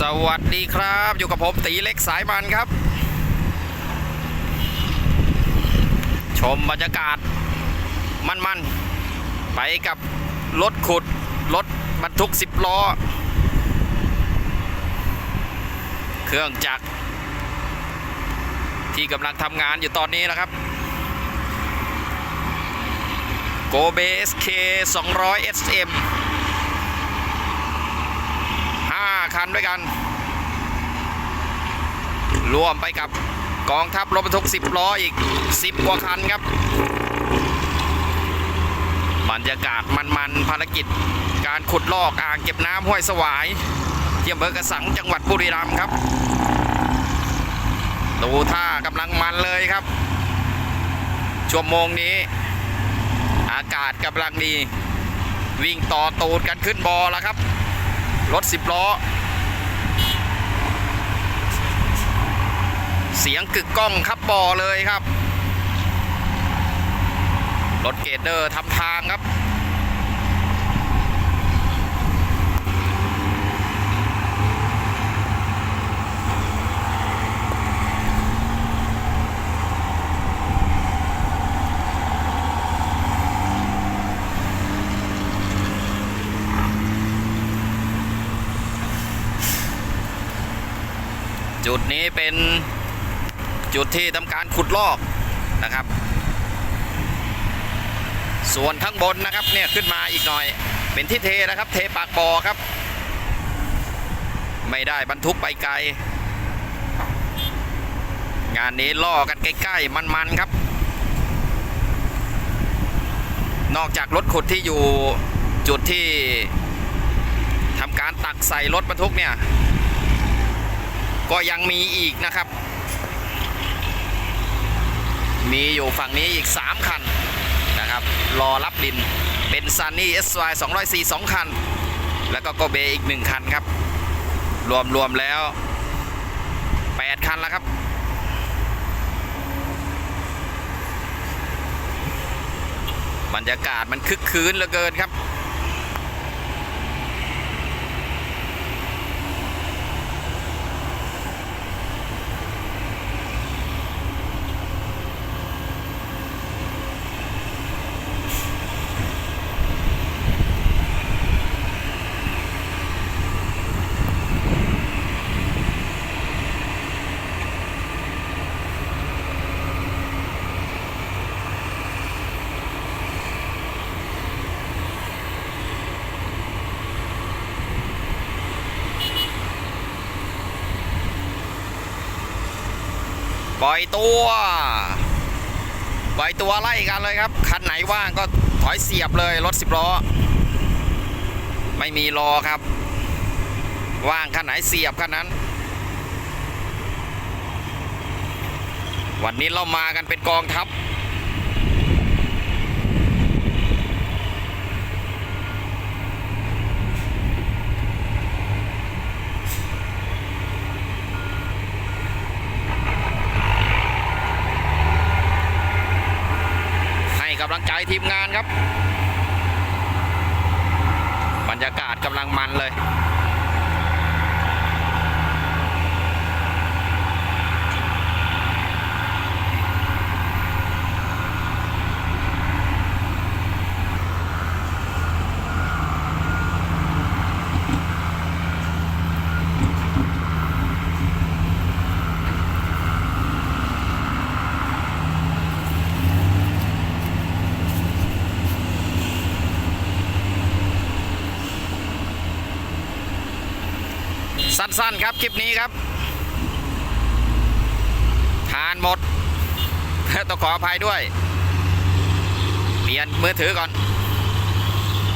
สวัสดีครับ อยู่กับผมตีเล็กสายมันครับ ชมบรรยากาศมันๆ ไปกับรถขุด รถบรรทุก 10 ล้อ เครื่องจักร ที่กำลังทำงานอยู่ตอนนี้นะครับโกเบสเค200 SM 5 คันด้วยกัน รวมไปกับกองทัพรถบรรทุก 10 ล้ออีก 10 กว่าคันครับ บรรยากาศมันๆภารกิจ การขุดลอกอ่างเก็บน้ำห้วยสวายที่อำเภอกระสังจังหวัดบุรีรัมย์ครับ ดูท่ากำลังมันเลยครับ ชั่วโมงนี้ อากาศกำลังดี วิ่งต่อตูดกันขึ้นบอแล้วครับ รถสิบล้อ เสียงกึกก้องครับบอเลยครับ รถเกตเดอร์ทำทางครับ จุดนี้เป็นจุดที่ทำการขุดลอกนะครับ ส่วนข้างบนนะครับเนี่ยขึ้นมาอีกหน่อย เป็นที่เทนะครับ เทปากบ่อครับ ไม่ได้บรรทุกไปไกล งานนี้ล่อกันใกล้ๆมันๆครับ นอกจากรถขุดที่อยู่จุดที่ทำการตักใส่รถบรรทุกเนี่ย ก็ยังมีอีกนะครับ มีอยู่ฝั่งนี้อีก 3 คันนะครับ รอรับดินเป็นซันนี่ SY 204 2 คัน แล้วก็โกเบอีก 1 คันครับ รวมรวมแล้ว 8 คันแล้วครับบรรยากาศมันคึกคืนเหลือเกินครับ ปล่อยตัวปล่อยตัวไล่กันเลยครับ คันไหนว่างก็ถอยเสียบเลยรถสิบล้อ ไม่มีรอครับ ว่างคันไหนเสียบคันนั้น วันนี้เรามากันเป็นกองทัพ ให้กำลังใจ ทีมงานครับ บรรยากาศกำลังมันเลย สั้นๆครับคลิปนี้ครับทานหมดต้องขออภัยด้วย เปลี่ยนมือถือก่อน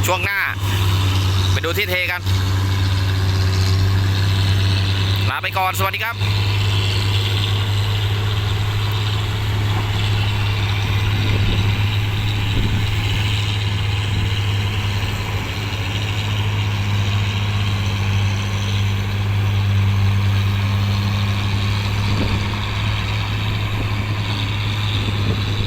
ช่วงหน้า ไปดูที่เทกัน ลาไปก่อน สวัสดีครับ